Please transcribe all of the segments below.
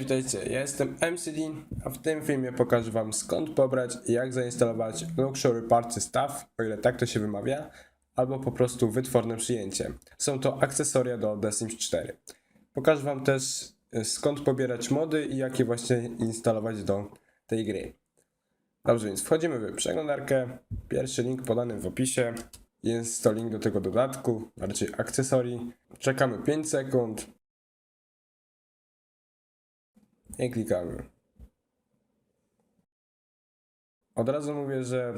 Cześć, witajcie, ja jestem MCD, a w tym filmie pokażę wam skąd pobrać i jak zainstalować Luxury Party Stuff, o ile tak to się wymawia, albo po prostu wytworne przyjęcie. Są to akcesoria do The Sims 4. Pokażę wam też y, skąd pobierać mody i jak je właśnie instalować do tej gry. Dobrze, więc wchodzimy w przeglądarkę. Pierwszy link podany w opisie. Jest to link do tego dodatku, raczej akcesorii. Czekamy 5 sekund. I klikamy. Od razu mówię, że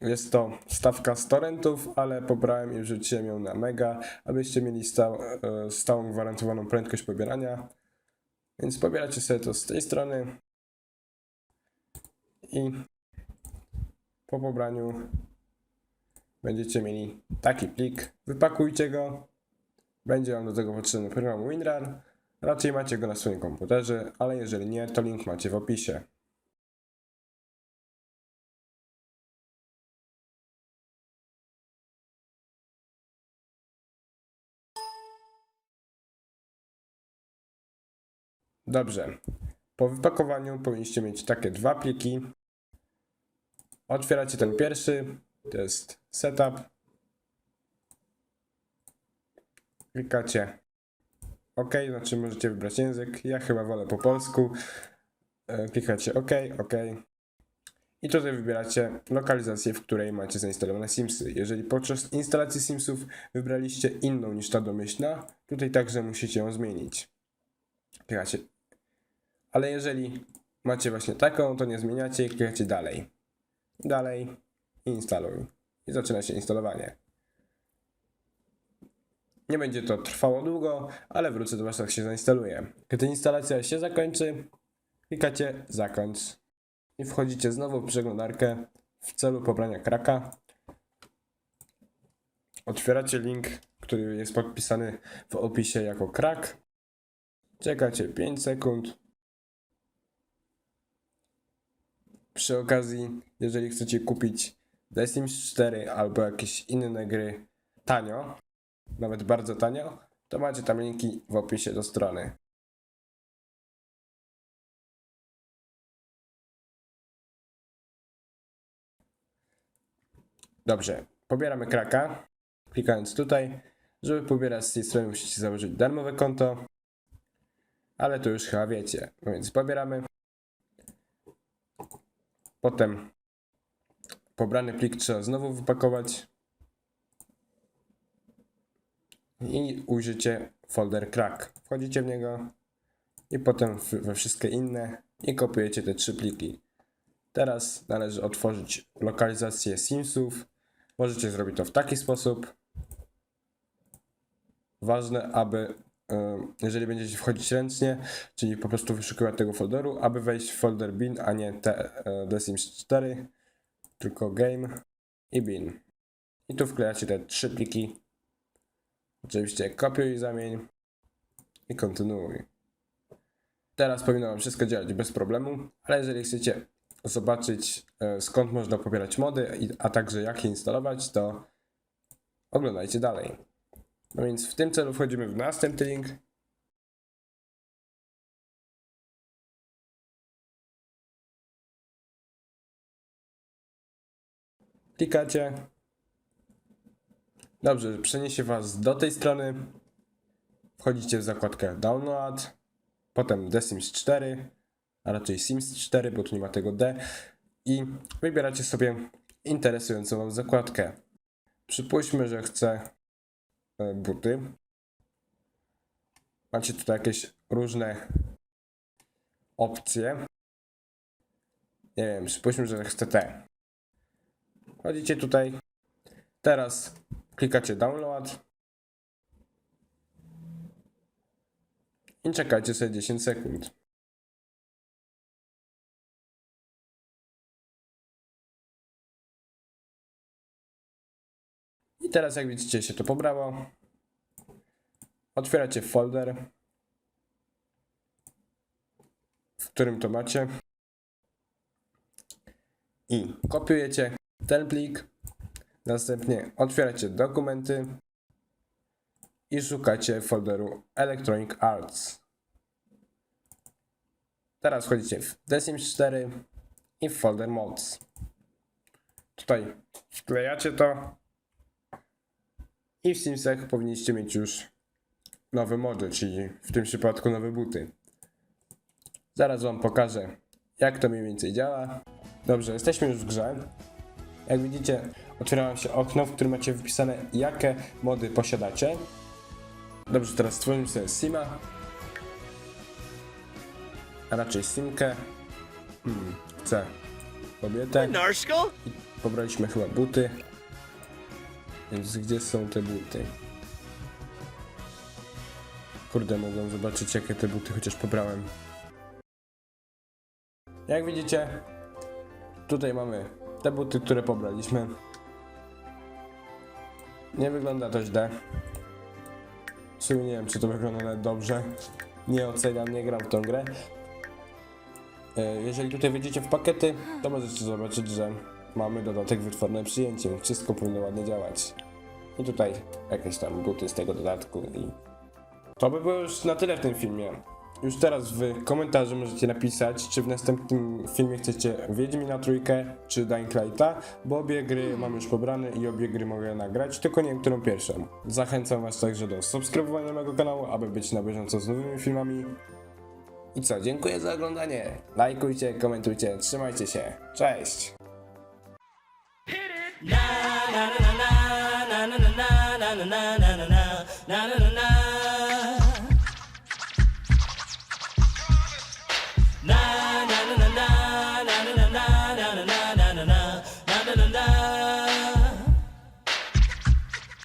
jest to stawka z torrentów, ale pobrałem i wrzuciłem ją na mega, abyście mieli stał, e, stałą gwarantowaną prędkość pobierania. Więc pobieracie sobie to z tej strony i po pobraniu będziecie mieli taki plik. Wypakujcie go. Będzie wam do tego potrzebny program WinRAR. Raczej macie go na swoim komputerze, ale jeżeli nie, to link macie w opisie. Dobrze. Po wypakowaniu powinniście mieć takie dwa pliki. Otwieracie ten pierwszy, to jest setup. Klikacie OK, znaczy możecie wybrać język. Ja chyba wolę po polsku. E, Klikacie OK, OK. I tutaj wybieracie lokalizację, w której macie zainstalowane Simsy. Jeżeli podczas instalacji Simsów wybraliście inną niż ta domyślna, tutaj także musicie ją zmienić. Klikacie. Ale jeżeli macie właśnie taką, to nie zmieniacie i klikacie dalej. Dalej instaluj. I zaczyna się instalowanie. Nie będzie to trwało długo, ale wrócę do Was, jak się zainstaluje. Gdy instalacja się zakończy, klikacie zakończ i wchodzicie znowu w przeglądarkę w celu pobrania kraka. Otwieracie link, który jest podpisany w opisie jako krak. Czekacie 5 sekund. Przy okazji, jeżeli chcecie kupić The Sims 4 albo jakieś inne gry tanio, nawet bardzo tanio, to macie tam linki w opisie do strony. Dobrze, pobieramy kraka, klikając tutaj. Żeby pobierać z tej strony musicie założyć darmowe konto, ale to już chyba wiecie. No więc pobieramy. Potem pobrany plik trzeba znowu wypakować. I ujrzycie folder crack. Wchodzicie w niego i potem we wszystkie inne i kopiujecie te trzy pliki. Teraz należy otworzyć lokalizację Simsów. Możecie zrobić to w taki sposób. Ważne, aby jeżeli będziecie wchodzić ręcznie, czyli po prostu wyszukiwać tego folderu, aby wejść w folder bin, a nie te, e, The Sims 4, tylko game i bin. I tu wklejacie te trzy pliki Oczywiście kopiuj i zamień i kontynuuj. Teraz powinno Wam wszystko działać bez problemu, ale jeżeli chcecie zobaczyć e, skąd można pobierać mody, a także jak je instalować, to oglądajcie dalej. No więc w tym celu wchodzimy w następny link. Klikacie Dobrze, przeniesie Was do tej strony. Wchodzicie w zakładkę Download, potem The Sims 4, a raczej Sims 4, bo tu nie ma tego D, i wybieracie sobie interesującą Wam zakładkę. Przypuśćmy, że chcę e, buty. Macie tutaj jakieś różne opcje. Nie wiem, przypuśćmy, że chcę te. Wchodzicie tutaj. Teraz klikacie download i czekajcie sobie 10 sekund. I teraz jak widzicie się to pobrało. Otwieracie folder, w którym to macie i kopiujecie ten plik Następnie otwieracie dokumenty i szukacie folderu Electronic Arts. Teraz wchodzicie w The Sims 4 i w folder mods. Tutaj wklejacie to i w Simsach powinniście mieć już nowe mody, czyli w tym przypadku nowe buty. Zaraz wam pokażę, jak to mniej więcej działa. Dobrze, jesteśmy już w grze. Jak widzicie, otwiera wam się okno, w którym macie wypisane, jakie mody posiadacie. Dobrze, teraz stworzymy sobie Sima. A raczej Simkę. Hmm, C. Kobietę. Narskal? Pobraliśmy chyba buty. Więc gdzie są te buty? Kurde, mogłem zobaczyć jakie te buty chociaż pobrałem. Jak widzicie, tutaj mamy te buty, które pobraliśmy. Nie wygląda to źle. Sumie nie wiem, czy to wygląda nawet dobrze. Nie oceniam, nie gram w tą grę. E, Jeżeli tutaj wejdziecie w pakiety, to możecie zobaczyć, że mamy dodatek wytworne przyjęcie. Wszystko powinno ładnie działać. I tutaj jakieś tam buty z tego dodatku i to by było już na tyle w tym filmie. Już teraz w komentarzu możecie napisać, czy w następnym filmie chcecie Wiedźmina trójkę, czy Dying Lighta, bo obie gry mam już pobrane i obie gry mogę nagrać, tylko nie wiem, którą pierwszą. Zachęcam was także do subskrybowania mojego kanału, aby być na bieżąco z nowymi filmami. I co, dziękuję za oglądanie. Lajkujcie, komentujcie, trzymajcie się. Cześć! Na na na na na na na na na na na na na na na